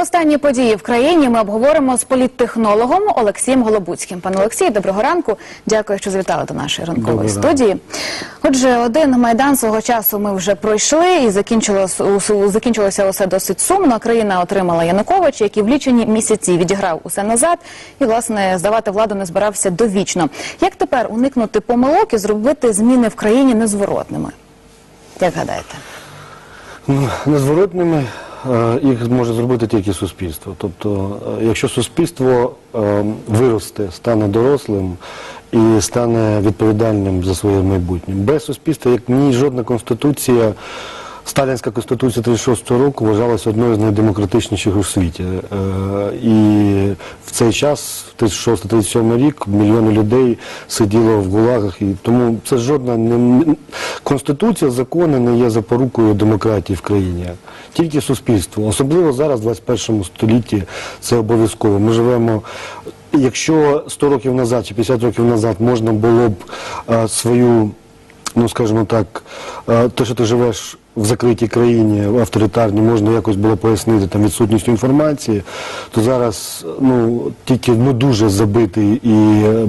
Останні події в країні ми обговоримо з політтехнологом Олексієм Голобуцьким. Пане Олексій, доброго ранку. Дякую, що завітали до нашої ранкової Доброго студії. Отже, один майдан свого часу ми вже пройшли і закінчилось, у- закінчилося усе досить сумно. Країна отримала Януковича, який в лічені місяці відіграв усе назад і, власне, здавати владу не збирався довічно. Як тепер уникнути помилок і зробити зміни в країні незворотними? Як гадаєте? Незворотними е, їх може зробити тільки суспільство. Тобто, е, якщо суспільство е, виросте, стане дорослим і стане відповідальним за своє майбутнє. Без суспільства, як ні жодна конституція, Сталінська конституція 36-го року вважалася одною з найдемократичніших у світі. Е, І в цей час, в 36-37 рік, мільйони людей сиділо в гулагах. І тому це жодна не конституція, закони не є запорукою демократії в країні. Тільки суспільство. Особливо зараз, в 21 столітті, це обов'язково. Ми живемо. Якщо 100 років назад чи 50 років назад можна було б е, свою ну скажімо так, е, те, що ти живеш в закритій країні, в авторитарній, можна якось було пояснити там відсутністю інформації, то зараз ну тільки ну дуже забитий і е,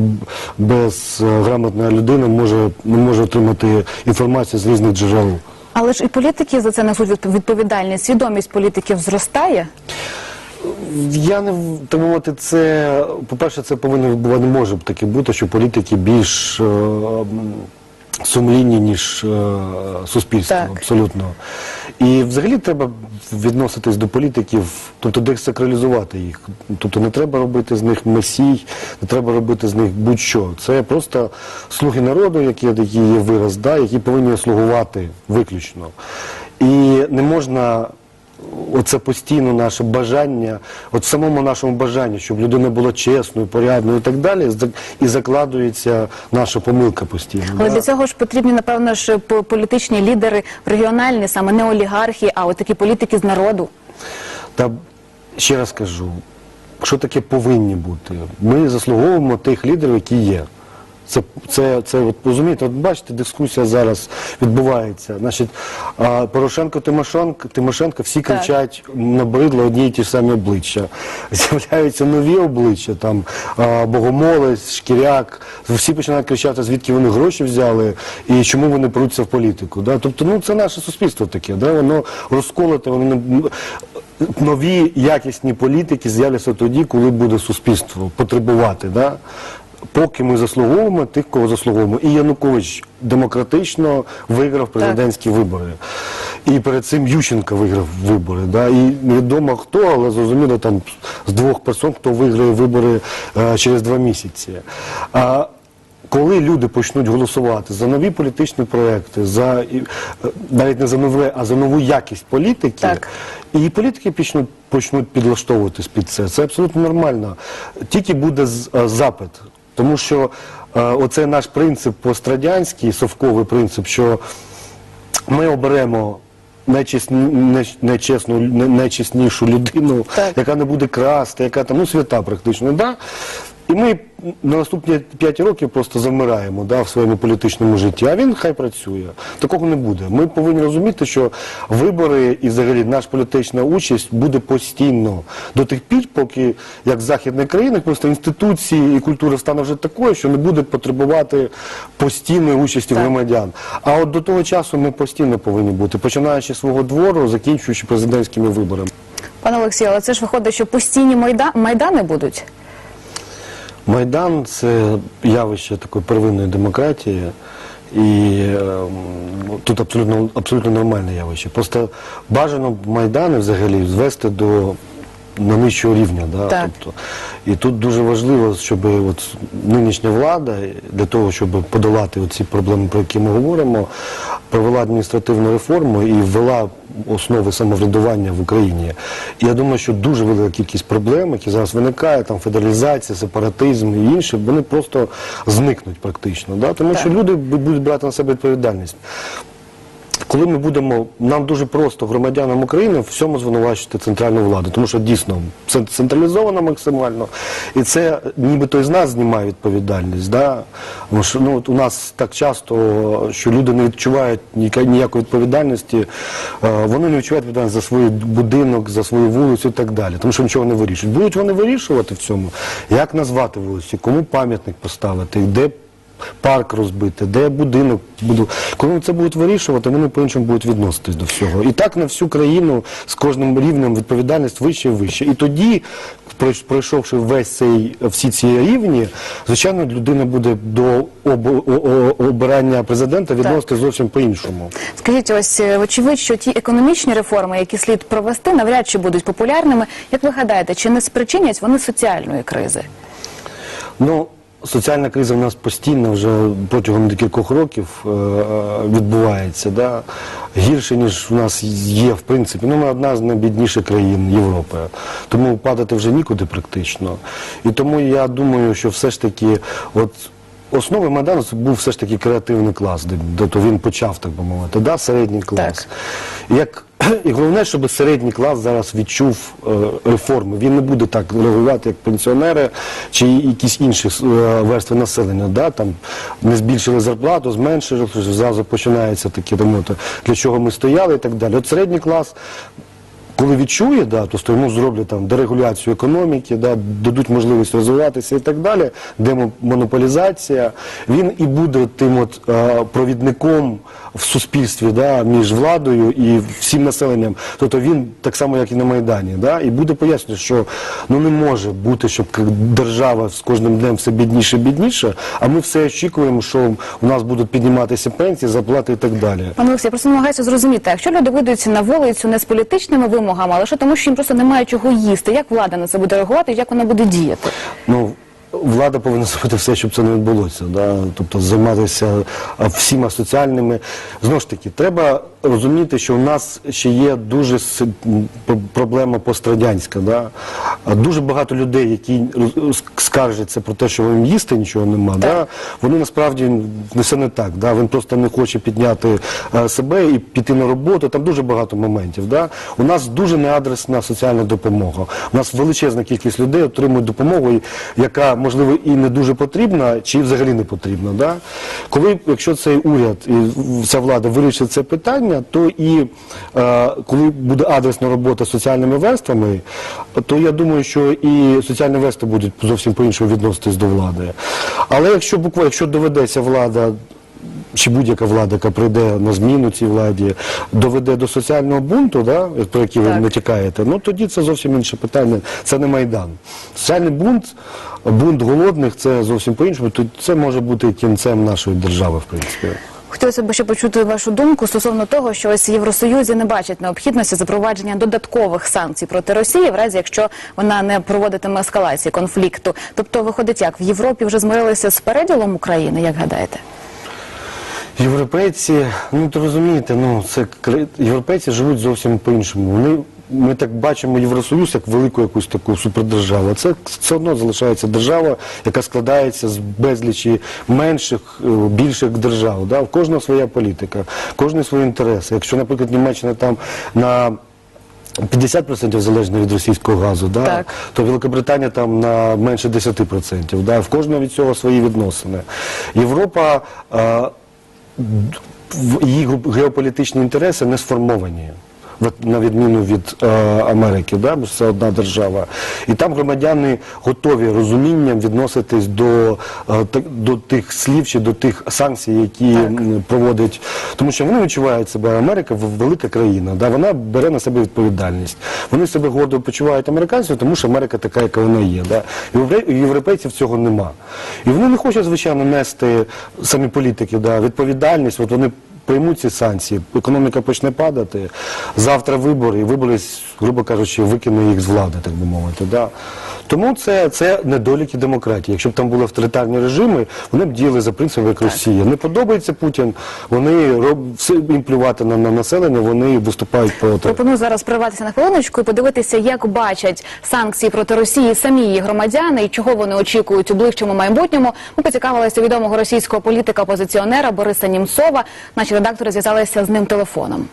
безграмотна людина може не може отримати інформацію з різних джерел. Але ж і політики за це несуть відп- відповідальність. Свідомість політиків зростає. Я не так мовити, це по-перше, це повинно бува- не може таки бути, що політики більш е, сумлінні, ніж е, суспільство, Так. абсолютно. І взагалі треба відноситись до політиків, тобто десакралізувати їх. Тобто не треба робити з них месій, не треба робити з них будь-що. Це просто слуги народу, які, які є вираз, да, які повинні слугувати виключно. І не можна оце постійно наше бажання, от самому нашому бажанні, щоб людина була чесною, порядною і так далі, і закладується наша помилка постійно. Але да. для цього ж потрібні, напевно, ж політичні лідери регіональні, саме не олігархи, а от такі політики з народу. Та ще раз кажу, що таке повинні бути? Ми заслуговуємо тих лідерів, які є. Це, це, це от, розумієте, от бачите, дискусія зараз відбувається. Значить, а, Порошенко, Тимошенко, Тимошенко всі Так. кричать набридли одні й ті ж самі обличчя. З'являються нові обличчя, там а, Богомолець, Шкіряк. Всі починають кричати, звідки вони гроші взяли і чому вони пруться в політику. Да? Тобто, ну це наше суспільство таке, да? воно розколоте, воно не нові якісні політики з'являться тоді, коли буде суспільство потребувати. Да? Поки ми заслуговуємо тих, кого заслуговуємо. І Янукович демократично виграв президентські вибори. І перед цим Ющенко виграв вибори. Да? І невідомо хто, але зрозуміло там з двох персон, хто виграє вибори е, через два місяці. А коли люди почнуть голосувати за нові політичні проекти, за е, навіть не за нове, а за нову якість політики, Так. і політики почнуть, почнуть підлаштовуватись під це. Це абсолютно нормально. Тільки буде е, запит. Тому що е, оцей наш принцип пострадянський, совковий принцип, що ми оберемо нечесні, найч- нечесну, не, нечеснішу людину, Так. яка не буде красти, яка там, ну, свята практично, да? І ми на наступні 5 років просто завмираємо да, в своєму політичному житті, а він хай працює. Такого не буде. Ми повинні розуміти, що вибори і взагалі наша політична участь буде постійно до тих пір, поки як в західних країнах просто інституції і культура стане вже такою, що не буде потребувати постійної участі Так. громадян. А от до того часу ми постійно повинні бути, починаючи з свого двору, закінчуючи президентськими виборами. Пане Олексію, але це ж виходить, що постійні майда... майдани будуть. Майдан це явище такої первинної демократії, і е, тут абсолютно, абсолютно нормальне явище. Просто бажано майдани взагалі звести до на нижчого рівня. Да? Так. Тобто, і тут дуже важливо, щоб от нинішня влада для того, щоб подолати ці проблеми, про які ми говоримо, провела адміністративну реформу і ввела основи самоврядування в Україні. І я думаю, що дуже велика кількість проблем, які зараз виникають, там федералізація, сепаратизм і інше, вони просто зникнуть практично. Да? Тому Так. що люди будуть брати на себе відповідальність. Коли ми будемо, нам дуже просто громадянам України всьому звинувачувати центральну владу, тому що дійсно це централізовано максимально, і це нібито із нас знімає відповідальність. Да? Тому що ну, от у нас так часто, що люди не відчувають ніякої відповідальності, е, вони не відчувають відповідальність за свій будинок, за свою вулицю і так далі, тому що нічого не вирішують. Будуть вони вирішувати в цьому, як назвати вулицю, кому пам'ятник поставити, де парк розбити, де будинок буду. Коли вони це будуть вирішувати, вони по-іншому будуть відноситись до всього. І так на всю країну з кожним рівнем відповідальність вище і вище. І тоді, пройшовши весь цей всі ці рівні, звичайно, людина буде до обирання президента відносити зовсім по-іншому. Скажіть, ось е, вочевидь, що ті економічні реформи, які слід провести, навряд чи будуть популярними. Як ви гадаєте, чи не спричинять вони соціальної кризи? Ну, соціальна криза в нас постійно вже протягом декількох років е, відбувається. Да? Гірше, ніж в нас є, в принципі. Ну, ми одна з найбідніших країн Європи. Тому падати вже нікуди практично. І тому я думаю, що все ж таки, от основою Майдану був все ж таки креативний клас, де, де то він почав, так би мовити, да? середній клас. Як і головне, щоб середній клас зараз відчув е, реформи. Він не буде так реагувати, як пенсіонери чи якісь інші е, верстви населення. Там не збільшили зарплату, зменшили, зразу починається такі от, для чого ми стояли і так далі. От середній клас. Коли відчує, то йому зроблять там дерегуляцію економіки, да, дадуть можливість розвиватися і так далі, демонополізація, він і буде тим от, е, провідником в суспільстві да, між владою і всім населенням. Тобто він так само, як і на Майдані, да, і буде пояснювати, що ну не може бути, щоб держава з кожним днем все бідніше бідніше, а ми все очікуємо, що у нас будуть підніматися пенсії, зарплати і так далі. Пане Олексій, я просто намагаюся зрозуміти, якщо люди вийдуть на вулицю не з політичними вимогами, а лише тому, що їм просто немає чого їсти, як влада на це буде реагувати як вона буде діяти? Ну, влада повинна зробити все, щоб це не відбулося. Да? Тобто займатися всіма соціальними. Знову ж таки, треба розуміти, що у нас ще є дуже проблема пострадянська. Да? Дуже багато людей, які скаржаться про те, що їм їсти нічого нема, да? вони насправді не все не так. Да? Він просто не хоче підняти е, себе і піти на роботу. Там дуже багато моментів. Да? У нас дуже неадресна соціальна допомога. У нас величезна кількість людей отримують допомогу, яка можливо і не дуже потрібна, чи взагалі не потрібна. Да? Коли, якщо цей уряд і ця влада вирішить це питання, то і е, коли буде адресна робота з соціальними верствами, то я думаю, що і соціальні верстви будуть зовсім по-іншому відноситись до влади. Але якщо буквально, якщо доведеться влада чи будь-яка влада, яка прийде на зміну цій владі, доведе до соціального бунту, да, про який ви Так. натякаєте, ну тоді це зовсім інше питання. Це не Майдан. Соціальний бунт, бунт голодних це зовсім по-іншому. То це може бути кінцем нашої держави, в принципі. Хотілося б ще почути вашу думку стосовно того, що ось Євросоюзі не бачать необхідності запровадження додаткових санкцій проти Росії, в разі якщо вона не проводитиме ескалації конфлікту. Тобто, виходить, як в Європі вже змирилися з переділом України, як гадаєте? Європейці, ну то розумієте, ну це європейці живуть зовсім по-іншому. Вони ми так бачимо Євросоюз як велику якусь таку супердержаву. Це все одно залишається держава, яка складається з безлічі менших, е, більших держав. Да? У кожного своя політика, кожен свої інтереси. Якщо, наприклад, Німеччина там на 50% залежна від російського газу, да? Так. то Великобританія там на менше 10%. Да? В кожного від цього свої відносини. Європа, е, в- ге- геополітичні інтереси не сформовані. На відміну від е, Америки, да? бо це одна держава. І там громадяни готові розумінням відноситись до, е, до тих слів чи до тих санкцій, які м, проводить. Тому що вони відчувають себе, Америка велика країна, да? вона бере на себе відповідальність. Вони себе гордо почувають американців, тому що Америка така, яка вона є. Да? І у європейців цього нема. І вони не хочуть, звичайно, нести самі політики да, відповідальність. От вони приймуть ці санкції, економіка почне падати. Завтра вибори, і вибори, грубо кажучи, викине їх з влади, так би мовити. Да? Тому це, це недоліки демократії. Якщо б там були авторитарні режими, вони б діяли за принципом, як Росія. Не подобається Путін, вони роб... все їм плювати на, на населення, вони виступають проти. Пропоную зараз прерватися на хвилиночку і подивитися, як бачать санкції проти Росії самі її громадяни і чого вони очікують у ближчому майбутньому. Ми поцікавилися відомого російського політика-опозиціонера Бориса Німцова. Наші редактори зв'язалися з ним телефоном.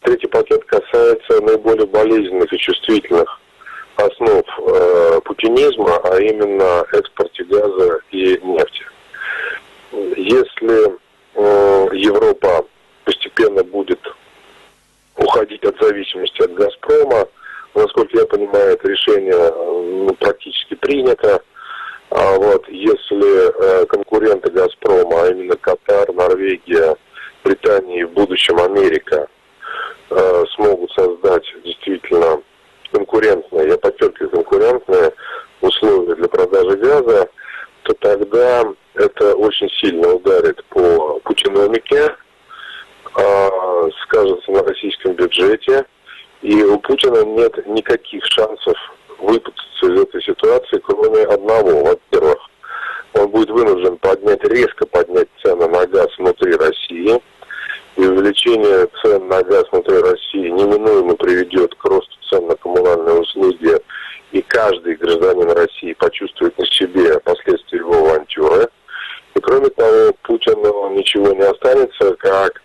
Третий пакет касается наиболее болезненных и чувствительных основ э, путинизма, а именно экспорте газа и нефти. Если э, Европа постепенно будет уходить от зависимости от «Газпрома», насколько я понимаю, это решение э, ну, практически принято. А вот если э, конкуренты «Газпрома», а именно Катар, Норвегия, Британия и в будущем Америка, э, смогут создать действительно конкурентные, я подчеркиваю, конкурентные условия для продажи газа, то тогда это очень сильно ударит по путиномике, а, скажется на российском бюджете, и у Путина нет никаких шансов выпутаться из этой ситуации, кроме одного. Во-первых, он будет вынужден поднять, резко поднять цены на газ внутри России, и увеличение цен на газ внутри России неминуемо приведет к росту цен на коммунальные услуги, и каждый гражданин России почувствует на себе последствия его авантюры. И кроме того, Путину ничего не останется, как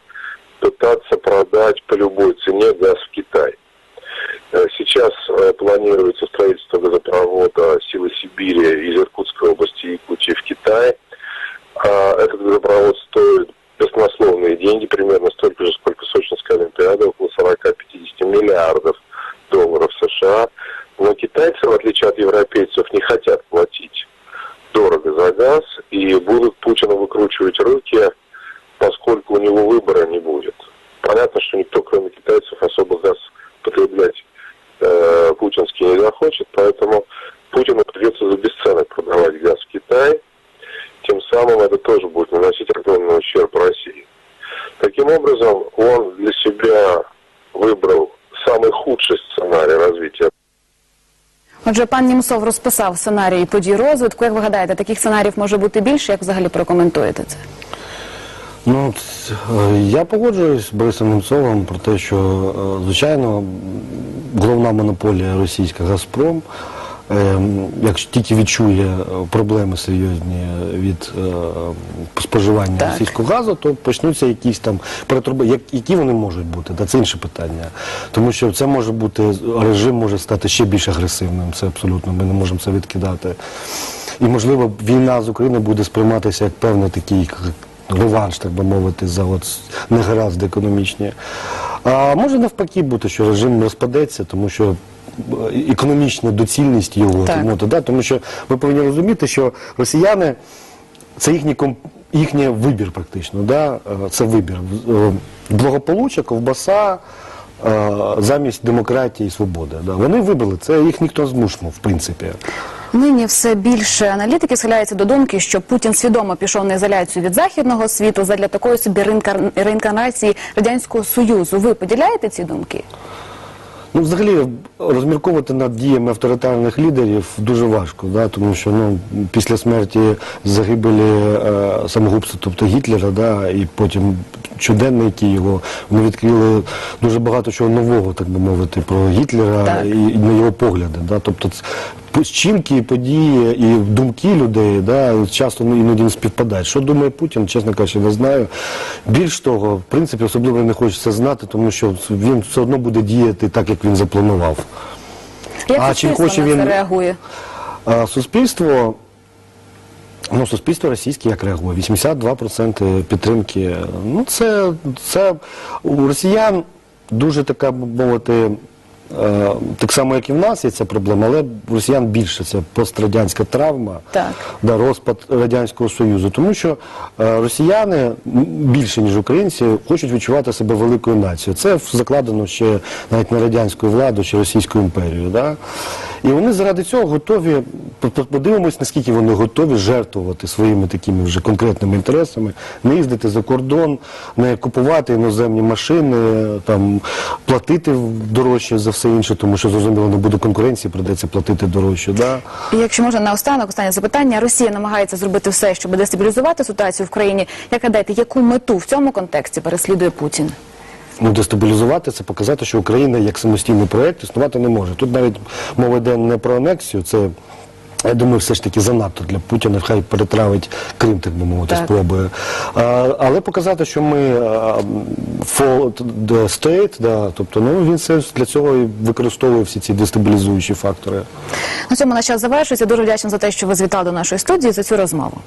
пытаться продать по любой цене газ в Китай. Э, Сейчас э, планируется строительство газопровода «Силы Сибири» из Иркутской области и Якутии в Китай. А Этот газопровод стоит баснословные деньги, примерно столько же, сколько Сочинская Олимпиада, около 40-50 миллиардов долларов США. Но китайцы, в отличие от европейцев, не хотят платить дорого за газ и будут Путину выкручивать руки, поскольку у него выбора не будет. Понятно, что никто, кроме китайцев, особо газ потреблять э, путинский не захочет, поэтому Путину придется за бесценок продавать газ в Китай. Тем самым это тоже будет наносить огромный ущерб России. Таким образом, он для себя выбрал самый худший сценарий развития Отже, пан Німцов розписав сценарій подій розвитку. Як ви гадаєте, таких сценаріїв може бути більше? Як взагалі прокоментуєте це? Ну, е, я погоджуюсь з Борисом Немцовим про те, що, е, звичайно, головна монополія російська Газпром, якщо тільки відчує е, проблеми серйозні від е, споживання Так. російського газу, то почнуться якісь там перетруби, які вони можуть бути, та це інше питання. Тому що це може бути, режим може стати ще більш агресивним, це абсолютно, ми не можемо це відкидати. І, можливо, війна з України буде сприйматися як певний такий реванш, так би мовити, за от негаразди економічні. А може навпаки бути, що режим розпадеться, тому що е, економічна доцільність його, Так. тому, да, тому що ви повинні розуміти, що росіяни це їхній їхній вибір практично. Да? Е, Це вибір. Е, Благополуччя, ковбаса замість демократії і свободи. Да? Вони вибрали, це їх ніхто змушував, в принципі. Нині все більше аналітики схиляються до думки, що Путін свідомо пішов на ізоляцію від західного світу задля такої собі реінкарнації радянського союзу. Ви поділяєте ці думки? Ну, взагалі, розмірковувати над діями авторитарних лідерів дуже важко, да? тому що ну, після смерті загибелі е, самогубства, тобто Гітлера, да? і потім щоденники його, вони відкрили дуже багато чого нового, так би мовити, про Гітлера Так. і, і на його погляди. Да? Тобто по- події і думки людей да, часто ну, іноді не співпадають. Що думає Путін, чесно кажучи, не знаю. Більш того, в принципі, особливо не хочеться знати, тому що він все одно буде діяти так, як він запланував. Як А чим хоче він- реагує? А суспільство, ну, суспільство російське як реагує? 82% підтримки. Ну, це, це у росіян дуже така, мовити, так само, як і в нас є ця проблема, але у росіян більше це пострадянська травма, Так. да, розпад Радянського Союзу. Тому що е, росіяни більше, ніж українці, хочуть відчувати себе великою нацією. Це закладено ще навіть на радянську владу чи Російську імперію. Да? І вони заради цього готові, подивимось, наскільки вони готові жертвувати своїми такими вже конкретними інтересами, не їздити за кордон, не купувати іноземні машини, там, платити дорожче за все інше, тому що зрозуміло, не буде конкуренції, придеться платити дорожче. Да? І якщо можна наостанок, останнє запитання. Росія намагається зробити все, щоб дестабілізувати ситуацію в країні. Як гадаєте, яку мету в цьому контексті переслідує Путін? Ну, дестабілізувати це показати, що Україна як самостійний проєкт існувати не може. Тут навіть мова йде не про анексію, це. Я думаю, все ж таки занадто для Путіна, хай перетравить Крим, так би мовити, Так. спробує. А, але показати, що ми а, for the state, да, тобто ну, він все для цього і використовує всі ці дестабілізуючі фактори. На цьому на час завершується. Дуже вдячна за те, що ви звітали до нашої студії за цю розмову.